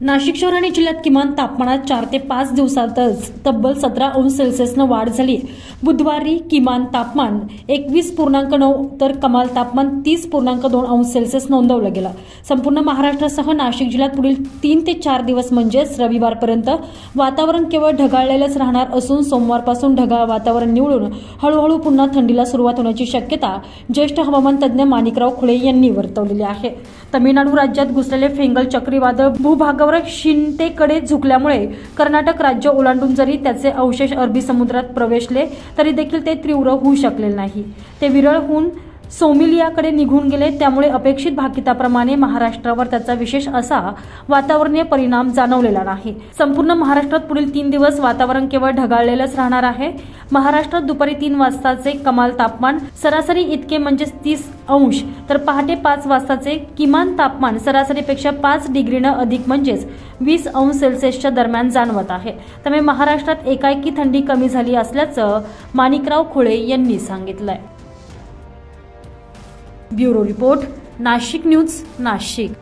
नाशिक शहर आणि जिल्ह्यात किमान तापमानात चार ते पाच दिवसातच तब्बल सतरा अंश सेल्सिअसनं वाढ झाली. बुधवारी किमान तापमान एकवीस पूर्णांक नऊ तर कमाल तापमान तीस पूर्णांक दोन अंश सेल्सिअस नोंदवलं गेलं. संपूर्ण महाराष्ट्रासह नाशिक जिल्ह्यात पुढील तीन ते चार दिवस म्हणजेच रविवारपर्यंत वातावरण केवळ ढगाळलेलंच राहणार असून सोमवारपासून ढगाळ वातावरण निवडून हळूहळू पुन्हा थंडीला सुरुवात होण्याची शक्यता ज्येष्ठ हवामान तज्ज्ञ माणिकराव खुळे यांनी वर्तवलेली आहे. तमिळनाडू राज्यात घुसलेले फेंगल चक्रीवादळ मार्गावर शिंतेकडे झुकल्यामुळे कर्नाटक राज्य ओलांडून जरी त्याचे अवशेष अरबी समुद्रात प्रवेशले तरी देखील ते तीव्र होऊ शकले नाही. ते विरळ होऊन सोमिलियाकडे निघून गेले त्यामुळे अपेक्षित भाकिताप्रमाणे महाराष्ट्रावर त्याचा विशेष असा वातावरणीय परिणाम जाणवलेला नाही. संपूर्ण महाराष्ट्रात पुढील तीन दिवस वातावरण केवळ ढगाळलेलंच राहणार आहे. महाराष्ट्रात दुपारी तीन वाजताचे कमाल तापमान सरासरी इतके म्हणजेच तीस अंश तर पहाटे पाच वाजताचे किमान तापमान सरासरीपेक्षा पाच डिग्रीनं अधिक म्हणजेच वीस अंश सेल्सिअसच्या दरम्यान जाणवत आहे. त्यामुळे महाराष्ट्रात एकाएकी थंडी कमी झाली असल्याचं माणिकराव खुळे यांनी सांगितलंय. Bureau report Nashik news Nashik.